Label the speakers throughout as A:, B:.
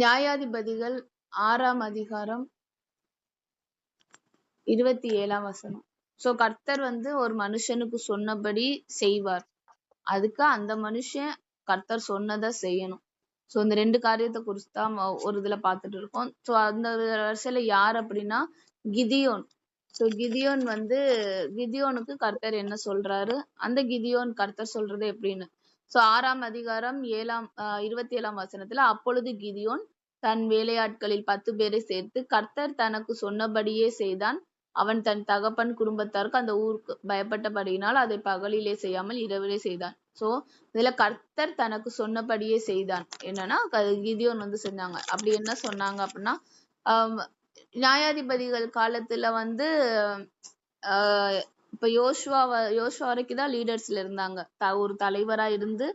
A: நியாயாதிபதிகள் ஆறாம் அதிகாரம் இருபத்தி ஏழாம் வசனம். சோ கர்த்தர் வந்து ஒரு மனுஷனுக்கு சொன்னபடி செய்வார். அதுக்கு அந்த மனுஷன் கர்த்தர் சொன்னதை செய்யணும். சோ இந்த ரெண்டு காரியத்தை குறித்து தான் ஒரு இதுல பாத்துட்டு இருக்கோம். சோ அந்த வருஷத்துல யார் அப்படின்னா கிதியோன். சோ கிதியோன் வந்து கிதியோனுக்கு கர்த்தர் என்ன சொல்றாரு? அந்த கிதியோன் கர்த்தர் சொல்றது எப்படின்னு? சோ ஆறாம் அதிகாரம் ஏழாம் ஆஹ் இருபத்தி ஏழாம் வசனத்துல அப்பொழுது கிதியோன் தன் வேலையாட்களில் பத்து பேரை சேர்த்து கர்த்தர் தனக்கு சொன்னபடியே செய்தான். அவன் தன் தகப்பன் குடும்பத்தாருக்கு அந்த ஊருக்கு பயப்பட்டபடியினால் அதை பகலிலே செய்யாமல் இரவிலே செய்தான். சோ இதுல கர்த்தர் தனக்கு சொன்னபடியே செய்தான். என்னன்னா கிதியோன் வந்து செஞ்சாங்க. அப்படி என்ன சொன்னாங்க அப்படின்னா ஆஹ் நியாயாதிபதிகள் காலத்துல வந்து ஆஹ் இப்ப யோசுவா யோசுவா வரைக்கும் தான் லீடர்ஸ்ல இருந்தாங்க. த- ஒரு தலைவரா இருந்து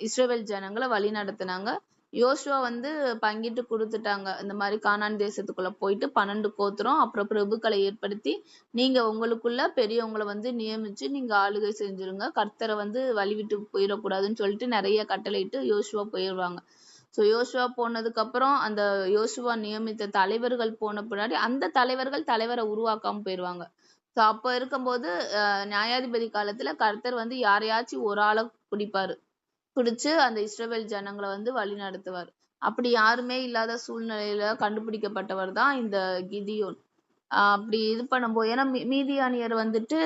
A: இஸ்ரேல் ஜனங்களை வழி நடத்தினாங்க. யோசுவா வந்து பங்கிட்டு கொடுத்துட்டாங்க. இந்த மாதிரி கானான் தேசத்துக்குள்ள போயிட்டு பன்னெண்டு கோத்திரம் அப்புறம் பிரபுக்களை ஏற்படுத்தி நீங்க உங்களுக்குள்ள பெரியவங்களை வந்து நியமிச்சு நீங்க ஆளுகை செஞ்சிருங்க. கர்த்தரை வந்து வழிவிட்டு போயிடக்கூடாதுன்னு சொல்லிட்டு நிறைய கட்டளையிட்டு யோசுவா போயிடுவாங்க சோ யோசுவா போனதுக்கு அப்புறம் அந்த யோசுவா நியமித்த தலைவர்கள் போன பின்னாடி அந்த தலைவர்கள் தலைவரை உருவாக்காம போயிருவாங்க. சோ அப்ப இருக்கும்போது அஹ் நியாயாதிபதி காலத்துல கர்த்தர் வந்து யாரையாச்சும் ஒரு ஆளை பிடிப்பாரு. பிடிச்சு அந்த இஸ்ரவேல் ஜனங்களை வந்து வழி நடத்துவார். அப்படி யாருமே இல்லாத சூழ்நிலையில கண்டுபிடிக்கப்பட்டவர் தான் இந்த கிதியோன். ஆஹ் அப்படி இது பண்ணும்போது ஏன்னா மீ- மீதியானியர் வந்துட்டு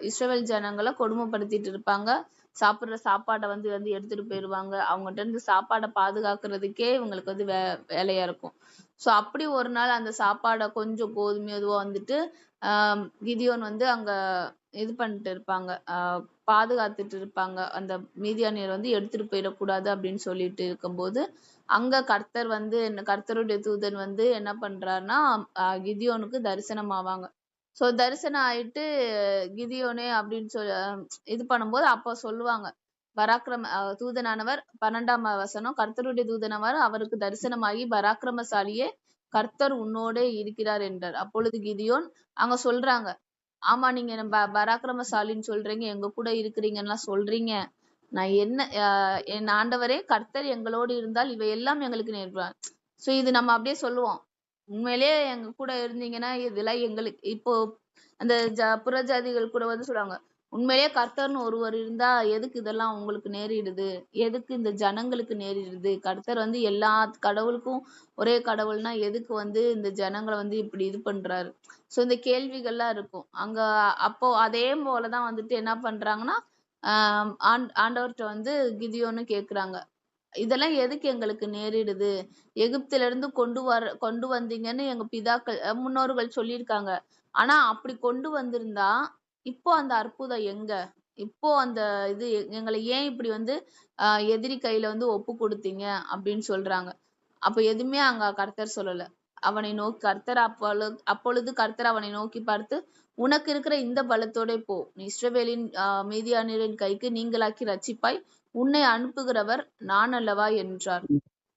A: இஸ்ரவேல் ஜனங்களை கொடுமைப்படுத்திட்டு இருப்பாங்க. சாப்பிடுற சாப்பாடை வந்து வந்து எடுத்துட்டு போயிருவாங்க. அவங்ககிட்ட இருந்து சாப்பாடை பாதுகாக்கிறதுக்கே இவங்களுக்கு வந்து வே வேலையா இருக்கும். சோ அப்படி ஒரு நாள் அந்த சாப்பாடை கொஞ்சம் கோதுமை இதுவா வந்துட்டு ஆஹ் கிதியோன் வந்து அங்க இது பண்ணிட்டு இருப்பாங்க. ஆஹ் பாதுகாத்துட்டு இருப்பாங்க. அந்த மீதியானியர் வந்து எடுத்துட்டு போயிடக்கூடாது அப்படின்னு சொல்லிட்டு இருக்கும்போது அங்க கர்த்தர் வந்து என்ன கர்த்தருடைய தூதன் வந்து என்ன பண்றாருன்னா கிதியோனுக்கு தரிசனம் ஆவாங்க சோ தரிசனம் ஆயிட்டு கிதியோனே அப்படின்னு சொல்லி இது பண்ணும்போது அப்போ சொல்லுவாங்க பராக்கிரம அஹ் தூதனானவர் பன்னெண்டாம் வசனம் கர்த்தருடைய தூதனவர் அவருக்கு தரிசனமாகி பராக்கிரமசாலியே கர்த்தர் உன்னோடே இருக்கிறார் என்றார். அப்பொழுது கிதியோன் அங்க சொல்றாங்க ஆமா நீங்க என்ன ப- பராக்கிரமசாலின்னு சொல்றீங்க எங்க கூட இருக்கிறீங்கன்னா சொல்றீங்க. நான் என்ன என் ஆண்டவரே கர்த்தர் எங்களோடு இருந்தால் இவை எல்லாம் எங்களுக்கு நேர்வார் சோ இது நம்ம அப்படியே சொல்லுவோம். உண்மையிலேயே எங்க கூட இருந்தீங்கன்னா இதெல்லாம் எங்களுக்கு இப்போ அந்த ஜ புறஜாதிகள் கூட வந்து சொல்றாங்க உண்மையிலேயே கர்த்தர்னு ஒருவர் இருந்தா எதுக்கு இதெல்லாம் உங்களுக்கு நேரிடுது? எதுக்கு இந்த ஜனங்களுக்கு நேரிடுது? கர்த்தர் வந்து எல்லா கடவுளுக்கும் ஒரே கடவுள்னா எதுக்கு வந்து இந்த ஜனங்களை வந்து இப்படி இது பண்றாரு? சோ இந்த கேள்விகள்லாம் இருக்கும். அங்க அப்போ அதே போலதான் வந்துட்டு என்ன பண்றாங்கன்னா ஆஹ் ஆண் ஆண்டவர்கிட்ட வந்து கிதியோன்னு கேக்குறாங்க. இதெல்லாம் எதுக்கு எங்களுக்கு நேரிடுது? எகிப்துல இருந்து கொண்டு வர கொண்டு வந்தீங்கன்னு எங்க பிதாக்கள் முன்னோர்கள் சொல்லியிருக்காங்க. ஆனா அப்படி கொண்டு வந்திருந்தா இப்போ அந்த அற்புதம் எங்க? இப்போ அந்த இது எங்களை ஏன் இப்படி வந்து அஹ் எதிரி கையில வந்து ஒப்பு கொடுத்தீங்க? அப்படின்னு சொல்றாங்க. அப்ப எதுவுமே அங்க கர்த்தர் சொல்லல. அவனை நோக்கி கர்த்தர் அப்பொழுது அப்பொழுது கர்த்தர் அவனை நோக்கி பார்த்து உனக்கு இருக்கிற இந்த பலத்தோட போ. இஸ்ரவேலின் ஆஹ் மீதியானியரின் கைக்கு நீங்களாக்கி ரட்சிப்பாய் உன்னை அனுப்புகிறவர் நான் அல்லவா என்றார்.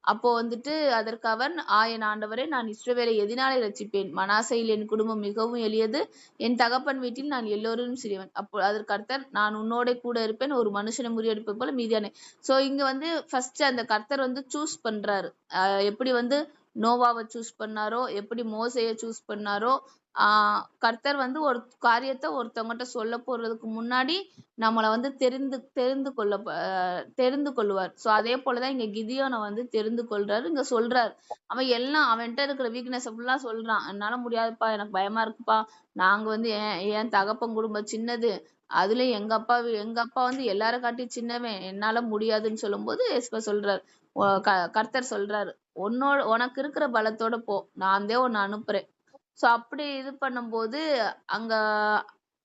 A: அப்போ வந்துட்டு அதற்கு அவன் ஆ என் ஆண்டவரே நான் இஸ்ரவேலை எதினாலே ரட்சிப்பேன் மனாசையில் என் குடும்பம் மிகவும் எளியது. என் தகப்பன் வீட்டில் நான் எல்லோரும் சிறியவன். அப்போ அதற்கு கர்த்தர் நான் உன்னோட கூட இருப்பேன். ஒரு மனுஷனை முறியடிப்பது போல மீதியானே. சோ இங்க வந்து ஃபர்ஸ்ட் அந்த கர்த்தர் வந்து சூஸ் பண்றாரு. எப்படி வந்து நோவாவை சூஸ் பண்ணாரோ எப்படி மோசைய சூஸ் பண்ணாரோ ஆஹ் கர்த்தர் வந்து ஒரு காரியத்தை ஒருத்தவங்ககிட்ட சொல்ல போறதுக்கு முன்னாடி நம்மளை வந்து தெரிந்து தெரிந்து கொள்ள அஹ் தெரிந்து கொள்வார். சோ அதே போலதான் இங்க கிதியோனை வந்து தெரிந்து கொள்றாரு இங்க சொல்றாரு. அவன் எல்லாம் அவன்கிட்ட இருக்கிற வீக்னஸ் ஃபுல்லா சொல்றான். என்னால முடியாதுப்பா எனக்கு பயமா இருக்குப்பா. நாங்க வந்து என் என் தகப்பன் குடும்பம் சின்னது. அதுலயும் எங்க அப்பா எங்க அப்பா வந்து எல்லாரும் காட்டி சின்னவன். என்னால முடியாதுன்னு சொல்லும்போது எஸ்பா சொல்றாரு. "உ- க- கர்த்தர் சொல்றாரு. உன்னோட உனக்கு இருக்கிற பலத்தோட போ. நான் தான் உன்னை அனுப்புறேன். சோ அப்படி இது பண்ணும்போது அங்க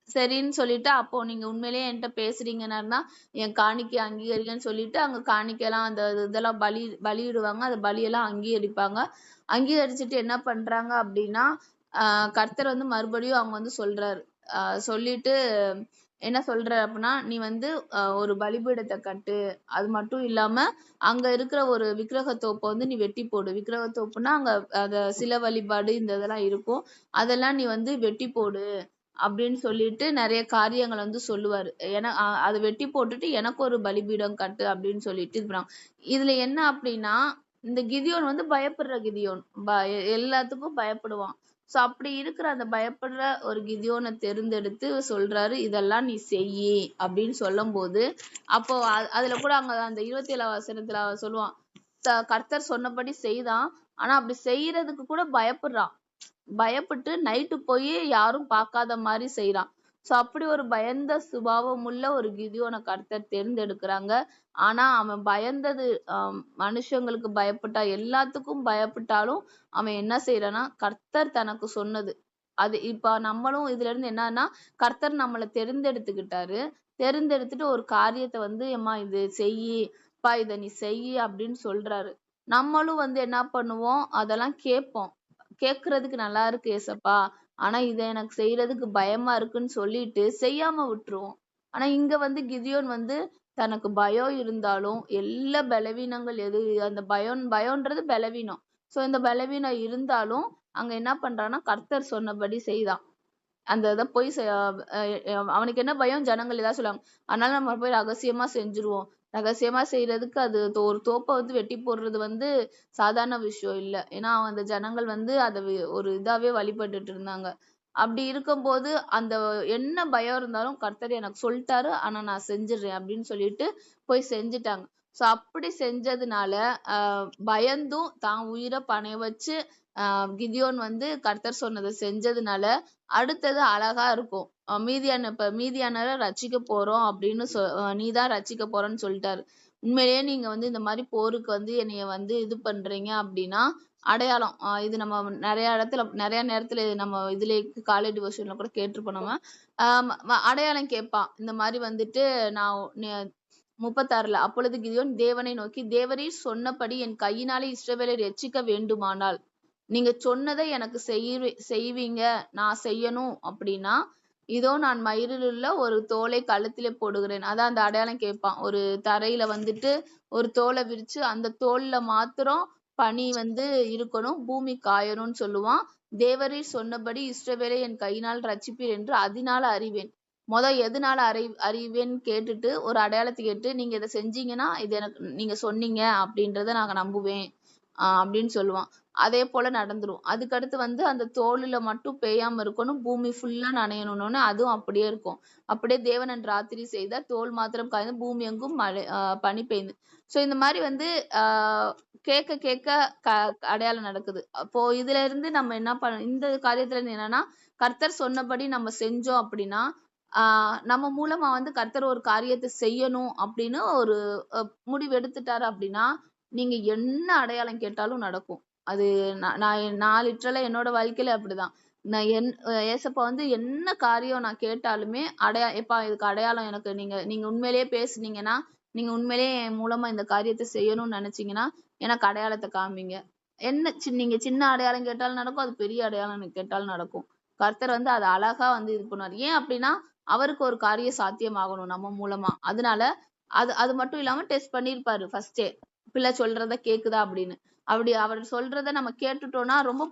A: சரின்னு சொல்லிட்டு அப்போ நீங்க உண்மையிலேயே என்கிட்ட பேசுறீங்கன்னா என் காணிக்கை அங்கீகரிங்கன்னு சொல்லிட்டு அங்க காணிக்கையெல்லாம் அந்த இதெல்லாம் பலி பலியிடுவாங்க. அந்த பலியெல்லாம் அங்கீகரிப்பாங்க. அங்கீகரிச்சுட்டு என்ன பண்றாங்க அப்படின்னா கர்த்தர் வந்து மறுபடியும் அவங்க வந்து சொல்றாரு. ஆஹ் சொல்லிட்டு என்ன சொல்ற அப்படின்னா நீ வந்து ஒரு பலிபீடத்தை கட்டு. அது மட்டும் இல்லாம அங்க இருக்கிற ஒரு விக்கிரக தோப்பை வந்து நீ வெட்டி போடு. விக்கிரக தோப்புனா அங்க அத சில வழிபாடு இந்த இதெல்லாம் இருக்கும். அதெல்லாம் நீ வந்து வெட்டி போடு அப்படின்னு சொல்லிட்டு நிறைய காரியங்கள் வந்து சொல்லுவாரு. ஏன்னா அதை வெட்டி போட்டுட்டு எனக்கு ஒரு பலிபீடம் கட்டு அப்படின்னு சொல்லிட்டு இது இதுல என்ன அப்படின்னா இந்த கிதியோன் வந்து பயப்படுற கிதியோன். ப- எல்லாத்துக்கும் பயப்படுவான். சோ அப்படி இருக்கிற அந்த பயப்படுற ஒரு கிதியோனை தேர்ந்தெடுத்து சொல்றாரு இதெல்லாம் நீ செய்யி அப்படின்னு சொல்லும் போது அப்போ அ- அதுல கூட அங்க அந்த இருபத்தி ஏழாம் வசனத்துல அவன் சொல்லுவான் கர்த்தர் சொன்னபடி செய்தான். ஆனா அப்படி செய்யறதுக்கு கூட பயப்படுறான். பயப்பட்டு நைட்டு போய் யாரும் பார்க்காத மாதிரி செய்யறான் சோ அப்படி ஒரு பயந்த சுபாவம் உள்ள ஒரு கிதியோனை கர்த்தர் தேர்ந்தெடுக்கிறாங்க. ஆனா அவன் பயந்தது ஆஹ் மனுஷங்களுக்கு பயப்பட்டா எல்லாத்துக்கும் பயப்பட்டாலும் அவன் என்ன செய்யறான்னா கர்த்தர் தனக்கு சொன்னது. அது இப்ப நம்மளும் இதுல இருந்து என்னன்னா கர்த்தர் நம்மளை தெரிந்தெடுத்துக்கிட்டாரு. தெரிந்தெடுத்துட்டு ஒரு காரியத்தை வந்து எம்மா இது செய்யி பா இதை நீ செய்யி அப்படின்னு சொல்றாரு. நம்மளும் வந்து என்ன பண்ணுவோம் அதெல்லாம் கேட்போம். கேக்குறதுக்கு நல்லா இருக்கு ஏசப்பா. ஆனா இதை எனக்கு செய்யறதுக்கு பயமா இருக்குன்னு சொல்லிட்டு செய்யாம விட்டுருவோம். ஆனா இங்க வந்து கிதியோன் வந்து தனக்கு பயம் இருந்தாலும் எல்லா பலவீனங்கள் எது அந்த பயம் பயம்ன்றது பலவீனம். சோ இந்த பலவீனம் இருந்தாலும் அங்க என்ன பண்றான்னா கர்த்தர் சொன்னபடி செய்தான். அந்த இதை போய் செ- அஹ் அவனுக்கு என்ன பயம்? ஜனங்கள் ஏதாவது சொல்லுவாங்க அதனால நம்ம போய் ரகசியமா செஞ்சுருவோம். ரகசியமா செய்யறதுக்கு அது தோ- ஒரு தோப்பை வந்து வெட்டி போடுறது வந்து சாதாரண விஷயம் இல்ல. ஏன்னா அந்த ஜனங்கள் வந்து அதை வி- ஒரு இதாவே வழிபட்டுட்டு இருந்தாங்க. அப்படி இருக்கும்போது அந்த என்ன பயம் இருந்தாலும் கர்த்தர் எனக்கு சொல்லிட்டாரு ஆனா நான் செஞ்சிடுறேன் அப்படின்னு சொல்லிட்டு போய் செஞ்சுட்டாங்க. சோ அப்படி செஞ்சதுனால ஆஹ் பயந்தும் தான் உயிரை பணைய வச்சு ஆஹ் கிதியோன் வந்து கர்த்தர் சொன்னதை செஞ்சதுனால அடுத்தது அழகா இருக்கும். அஹ் மீதியான இப்ப மீதியானரை ரட்சிக்க போறோம் அப்படின்னு சொ நீதான் ரட்சிக்க போறேன்னு சொல்லிட்டாரு. உண்மையிலேயே நீங்க வந்து இந்த மாதிரி போருக்கு வந்து என்னைய வந்து இது பண்றீங்க அப்படின்னா அடையாளம். ஆஹ் இது நம்ம நிறைய இடத்துல நிறைய நேரத்துல இது நம்ம இதுல காலேஜ் டிவோஷன்ல கூட கேட்டிருப்போம் நம்ம. ஆஹ் அடையாளம் கேட்பான் இந்த மாதிரி வந்துட்டு நான் முப்பத்தாறுல அப்பொழுது கிதியோன் தேவனை நோக்கி தேவரீர் சொன்னபடி என் கையினாலே இஸ்ரவேலை ரட்சிக்க வேண்டுமானால் நீங்க சொன்னதை எனக்கு செய்வி செய்வீங்க நான் செய்யணும் அப்படின்னா இதோ நான் மயிரில் உள்ள ஒரு தோலை கழுத்திலே போடுகிறேன். அதான் அந்த அடையாளம் கேட்பான். ஒரு தரையில வந்துட்டு ஒரு தோலை விரிச்சு அந்த தோல்ல மாத்திரம் பனி வந்து இருக்கணும் பூமி காயணும்னு சொல்லுவான். தேவரீர் சொன்னபடி இஸ்ரவேலை என் கையினால் ரச்சிப்பீர் என்று அதனால அறிவேன். முத எதனால அறி அறிவேன்னு கேட்டுட்டு ஒரு அடையாளத்தை கேட்டு நீங்க இதை செஞ்சீங்கன்னா இது எனக்கு நீங்க சொன்னீங்க அப்படின்றத நாங்க நம்புவேன். அப்படின்னு சொல்லுவான். அதே போல நடந்துரும். அதுக்கடுத்து வந்து அந்த தோலுல மட்டும் பெய்யாம இருக்கணும். பூமி ஃபுல்லா நனையணும்னு அதுவும் அப்படியே இருக்கும். அப்படியே தேவனன் ராத்திரி செய்த தோல் மாத்திரம் காய்ந்து பூமி எங்கும் மழை பனி பெய்ந்து சோ இந்த மாதிரி வந்து ஆஹ் கேட்க கேட்க க அடையாளம் நடக்குது. அப்போ இதுல இருந்து நம்ம என்ன பண்ண இந்த காரியத்துல என்னன்னா கர்த்தர் சொன்னபடி நம்ம செஞ்சோம் அப்படின்னா ஆஹ் நம்ம மூலமா வந்து கர்த்தர் ஒரு காரியத்தை செய்யணும் அப்படின்னு ஒரு அஹ், முடிவு எடுத்துட்டாரு அப்படின்னா நீங்க என்ன அடையாளம் கேட்டாலும் நடக்கும். அது நான் நான் நான் என்னோட வாழ்க்கையில அப்படிதான். நான் என் ஏசப்பா வந்து என்ன காரியம் நான் கேட்டாலுமே அடையா எப்பா இதுக்கு அடையாளம் எனக்கு. நீங்க நீங்க உண்மையிலேயே பேசுனீங்கன்னா நீங்க உண்மையிலேயே என் மூலமா இந்த காரியத்தை செய்யணும்னு நினைச்சீங்கன்னா எனக்கு அடையாளத்தை காமிங்க. என்ன சின்ன நீங்க சின்ன அடையாளம் கேட்டாலும் நடக்கும் அது பெரிய அடையாளம் எனக்கு கேட்டாலும் நடக்கும். கர்த்தர் வந்து அதை அழகா வந்து இது பண்ணுவார். ஏன் அப்படின்னா அவருக்கு ஒரு காரியம் சாத்தியமாகணும் நம்ம மூலமா. அதனால அது அது மட்டும் இல்லாம டெஸ்ட் பண்ணிருப்பாரு ஃபர்ஸ்டே பிள்ளை சொல்றத கேக்குதா அப்படின்னு. அப்படி அவர் சொல்றத நம்ம கேட்டுட்டோம்னா ரொம்ப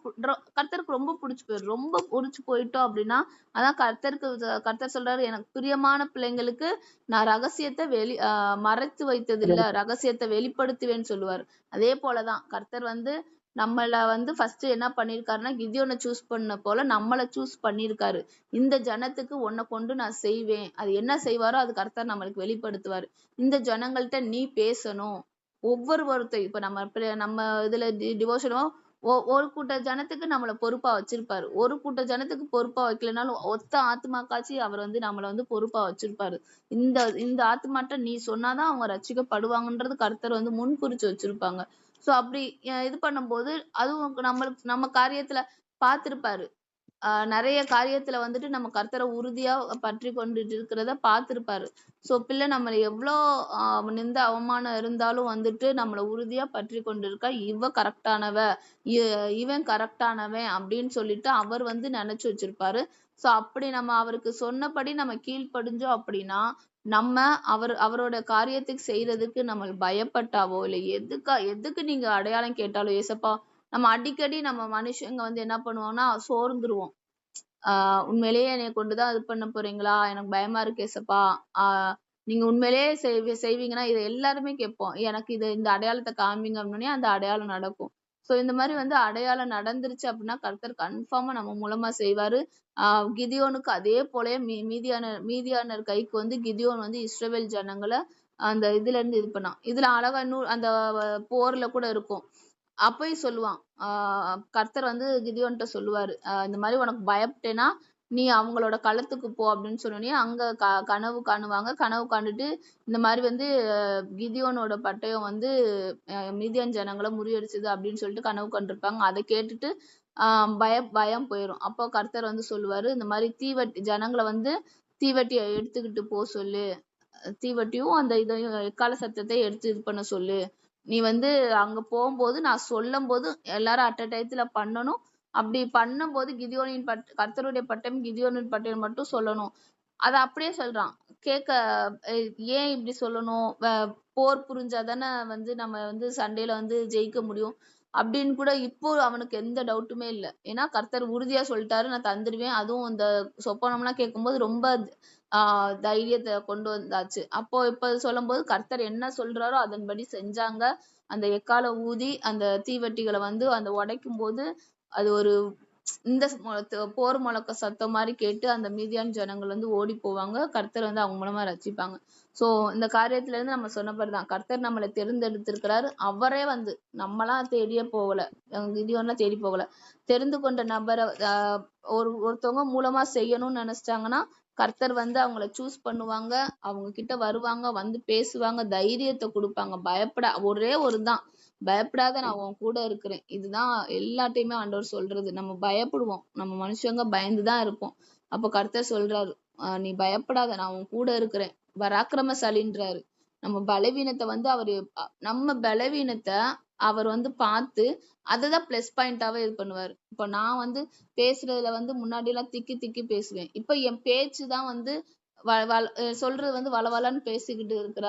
A: கர்த்தருக்கு ரொம்ப பிடிச்சு போயிடும் ரொம்ப பிடிச்சு போயிட்டோம் அப்படின்னா அதான் கர்த்தருக்கு கர்த்தர் சொல்றாரு எனக்கு பிரியமான பிள்ளைங்களுக்கு நான் ரகசியத்தை வெளி ஆஹ் மறைத்து வைத்தது இல்ல ரகசியத்தை வெளிப்படுத்துவேன்னு சொல்லுவாரு. அதே போலதான் கர்த்தர் வந்து நம்மள வந்து ஃபர்ஸ்ட் என்ன பண்ணிருக்காருன்னா கிதியோனை சூஸ் பண்ண போல நம்மள சூஸ் பண்ணிருக்காரு. இந்த ஜனத்துக்கு உன்னை கொண்டு நான் செய்வேன். அது என்ன செய்வாரோ அது கர்த்தர் நம்மளுக்கு வெளிப்படுத்துவாரு. இந்த ஜனங்கள்ட்ட நீ பேசணும். ஒவ்வொரு இப்ப நம்ம நம்ம இதுல டிவோஷனோ ஒரு கூட்ட ஜனத்துக்கு நம்மள பொறுப்பா வச்சிருப்பாரு. ஒரு கூட்ட ஜனத்துக்கு பொறுப்பா வைக்கலனாலும் ஒத்த ஆத்மாக்காச்சு அவர் வந்து நம்மள வந்து பொறுப்பா வச்சிருப்பாரு. இந்த இந்த ஆத்மாட்ட நீ சொன்னாதான் அவங்க ரசிக்கப்படுவாங்கன்றது கர்த்தர் வந்து முன்குறிச்சு வச்சிருப்பாங்க. சோ அப்படி இது பண்ணும்போது அதுவும் நம்மளுக்கு நம்ம காரியத்துல பார்த்திருப்பாரு. ஆஹ் நிறைய காரியத்துல வந்துட்டு நம்ம கர்த்தரை உறுதியா பற்றி கொண்டுட்டு இருக்கிறத பார்த்திருப்பாரு. சோ பிள்ளை நம்மள எவ்வளோ ஆஹ் நிந்த அவமானம் இருந்தாலும் வந்துட்டு நம்மள உறுதியா பற்றி கொண்டிருக்கா. இவ கரெக்டானவ இவன் கரெக்டானவன் அப்படின்னு சொல்லிட்டு அவர் வந்து நினைச்சு வச்சிருப்பாரு. சோ அப்படி நம்ம அவருக்கு சொன்னபடி நம்ம கீழ்ப்படிஞ்சோம் அப்படின்னா நம்ம அவர் அவரோட காரியத்துக்கு செய்யறதுக்கு நம்ம பயப்பட்டாவோ இல்ல எதுக்கா எதுக்கு நீங்க அடையாளம் கேட்டாலும் ஏசப்பா நம்ம அடிக்கடி நம்ம மனுஷங்க வந்து என்ன பண்ணுவோம்னா சோர்ந்துருவோம். ஆஹ் உண்மையிலேயே என்னைய கொண்டுதான் இது பண்ண போறீங்களா? எனக்கு பயமா இருக்கு ஏசப்பா. ஆஹ் நீங்க உண்மையிலேயே செய்வ செய்வீங்கன்னா இதை எல்லாருமே கேட்போம். எனக்கு இது இந்த அடையாளத்தை காமிங்க அப்படின்னே அந்த அடையாளம் நடக்கும். சோ இந்த மாதிரி வந்து அடையாளம் நடந்துருச்சு அப்படின்னா கர்த்தர் கன்ஃபார்மா நம்ம மூலமா செய்வாரு. ஆஹ் கிதியோனுக்கு அதே போல மீ மீதியான மீதியானர் கைக்கு வந்து கிதியோன் வந்து இஸ்ரவேல் ஜனங்களை அந்த இதுல இருந்து இது பண்ணான். இதுல அழகா நூல் அந்த போர்ல கூட இருக்கும். அப்பயும் சொல்லுவான். ஆஹ் கர்த்தர் வந்து கிதியோன்ட்ட சொல்லுவாரு. ஆஹ் இந்த மாதிரி உனக்கு பயப்பட்டேன்னா நீ அவங்களோட களத்துக்கு போ அப்படின்னு சொன்னோடனே அங்க க கனவு காணுவாங்க. கனவு காண்டுட்டு இந்த மாதிரி வந்து கிதியோனோட பட்டயம் வந்து அஹ் மீதியான் ஜனங்களை முறியடிச்சது அப்படின்னு சொல்லிட்டு கனவு கண்டிருப்பாங்க. அதை கேட்டுட்டு ஆஹ் பய பயம் போயிடும் அப்போ கர்த்தர் வந்து சொல்லுவாரு இந்த மாதிரி தீவட்டி ஜனங்களை வந்து தீவட்டியை எடுத்துக்கிட்டு போ சொல்லு. தீவட்டியும் அந்த இதையும் எக்கால சத்தத்தை எடுத்து இது பண்ண சொல்லு. நீ வந்து அங்க போகும்போது நான் சொல்லும் போது எல்லாரும் அட் டயத்துல பண்ணணும். அப்படி பண்ணும்போது கிதியோனின் பட் கர்த்தருடைய பட்டம் கிதியோனின் பட்டம் மட்டும் சொல்லணும். அதை அப்படியே சொல்றான். கேட்க ஏன் இப்படி சொல்லணும்? போர் புரிஞ்சாதானே வந்து நம்ம வந்து சண்டையில வந்து ஜெயிக்க முடியும். அப்படின்னு கூட இப்போ அவனுக்கு எந்த டவுட்டுமே இல்ல. ஏன்னா கர்த்தர் உறுதியா சொல்லிட்டாரு நான் தந்துடுவேன் அதுவும் இந்த சொப்பனம்லாம் கேட்கும்போது ரொம்ப ஆஹ் தைரியத்தை கொண்டு வந்தாச்சு. அப்போ இப்ப சொல்லும்போது கர்த்தர் என்ன சொல்றாரோ அதன்படி செஞ்சாங்க. அந்த எக்கால ஊதி அந்த தீவெட்டிகளை வந்து அந்த உடைக்கும் போது அது ஒரு இந்த போர் முழக்க சத்தம் மாதிரி கேட்டு அந்த மீதியான ஜனங்கள் வந்து ஓடி போவாங்க. கர்த்தர் வந்து அவங்க மூலமா ரட்சிப்பாங்க. சோ இந்த காரியத்துல இருந்து நம்ம சொன்னபடிதான் கர்த்தர் நம்மளை தெரிந்தெடுத்திருக்கிறாரு. அவரே வந்து நம்மளாம் தேடியே போகல. கிதியோன்லாம் தேடி போகல. தெரிந்து கொண்ட நபரை ஆஹ் ஒரு ஒருத்தவங்க மூலமா செய்யணும்னு நினைச்சிட்டாங்கன்னா கர்த்தர் வந்து அவங்கள சூஸ் பண்ணுவாங்க. அவங்க கிட்ட வருவாங்க வந்து பேசுவாங்க தைரியத்தை கொடுப்பாங்க. பயப்பட ஒரே ஒரு தான். பயப்படாத நான் உன் கூட இருக்கிறேன். இதுதான் எல்லாத்தையுமே ஆண்டவர் சொல்றது. நம்ம பயப்படுவோம். நம்ம மனுஷங்க பயந்துதான் இருப்போம். அப்ப கர்த்தர் சொல்றாரு நீ பயப்படாத நான் உன் கூட இருக்கிறேன். பராக்கிரமசாலின்றாரு. நம்ம பலவீனத்தை வந்து அவரு நம்ம பலவீனத்தை அவர் வந்து பார்த்து அததான் பிளஸ் பாயிண்டாவே இது பண்ணுவாரு. இப்ப நான் வந்து பேசுறதுல வந்து முன்னாடி எல்லாம் திக்கி திக்கி பேசுவேன். இப்ப என் பேச்சு தான் வந்து சொல்றது வந்து வளவளன்னு பேசிக்கிட்டு இருக்கிற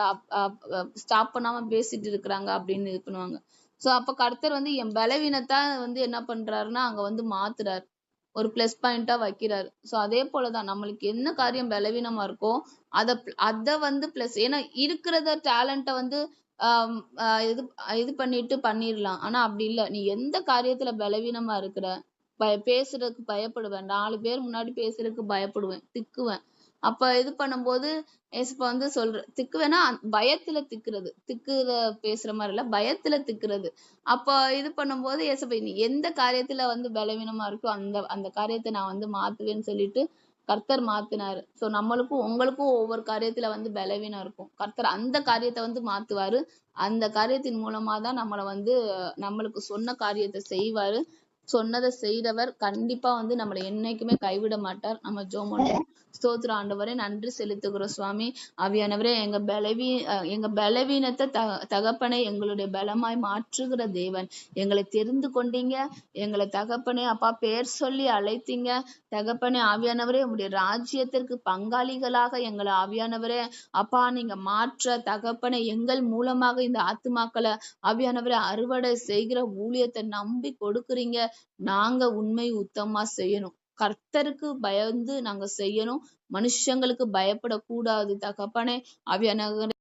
A: ஸ்டாப் பண்ணாம பேசிட்டு இருக்கிறாங்க அப்படின்னு இது பண்ணுவாங்க. சோ அப்ப கர்த்தர் வந்து என் பலவீனத்தை வந்து என்ன பண்றாருன்னா அங்க வந்து மாத்துறாரு. ஒரு பிளஸ் பாயிண்டா வைக்கிறாரு. சோ அதே போலதான் நம்மளுக்கு என்ன காரியம் பலவீனமா இருக்கோ அத வந்து பிளஸ் ஏன்னா இருக்கிறத டேலண்ட்டை வந்து ஆஹ் இது இது பண்ணிட்டு பண்ணிடலாம் ஆனா அப்படி இல்ல. நீ எந்த காரியத்துல பலவீனமா இருக்கிற பய பேசுறதுக்கு பயப்படுவேன் நாலு பேர் முன்னாடி பேசுறதுக்கு பயப்படுவேன் திக்குவேன். அப்ப இது பண்ணும்போது ஏசப்பா வந்து சொல்ற திக்குவேன்னா அந்த பயத்துல திக்குறது. திக்குல பேசுற மாதிரி இல்ல பயத்துல திக்குறது. அப்ப இது பண்ணும்போது ஏசப்பா நீ எந்த காரியத்துல வந்து பலவீனமா இருக்கோ அந்த அந்த காரியத்தை நான் வந்து மாத்துவேன்னு சொல்லிட்டு கர்த்தர் மாத்தினாரு. சோ நம்மளுக்கும் உங்களுக்கும் ஒவ்வொரு காரியத்துல வந்து பலவீனம் இருக்கும். கர்த்தர் அந்த காரியத்தை வந்து மாத்துவாரு. அந்த காரியத்தின் மூலமா தான் நம்மளை வந்து நம்மளுக்கு சொன்ன காரியத்தை செய்வாரு. சொன்னதை செய்தவர் கண்டிப்பா வந்து நம்மளை என்னைக்குமே கைவிட மாட்டார். நம்ம ஜோமோ பண்ணுவோம் ஸ்தோத்திர ஆண்டவரே நன்றி செலுத்துகிறோம் சுவாமி. அவியானவரே எங்க பலவீ அஹ் எங்க பலவீனத்தை த தகப்பனை எங்களுடைய பலமாய் மாற்றுகிற தேவன். எங்களை தெரிந்து கொண்டீங்க. எங்களை தகப்பனே அப்பா பேர் சொல்லி அழைத்தீங்க. தகப்பனே ஆவியானவரே உங்களுடைய ராஜ்யத்திற்கு பங்காளிகளாக எங்களை ஆவியானவரே. அப்பா நீங்க மாற்ற தகப்பனை எங்கள் மூலமாக இந்த ஆத்துமாக்களை ஆவியானவரை அறுவடை செய்கிற ஊழியத்தை நம்பி கொடுக்குறீங்க. நாங்க உண்மை உத்தமா செய்யணும். கர்த்தருக்கு பயந்து நாங்க செய்யணும். மனுஷங்களுக்கு பயப்படக்கூடாது. தகப்பனே ஆவியானவரே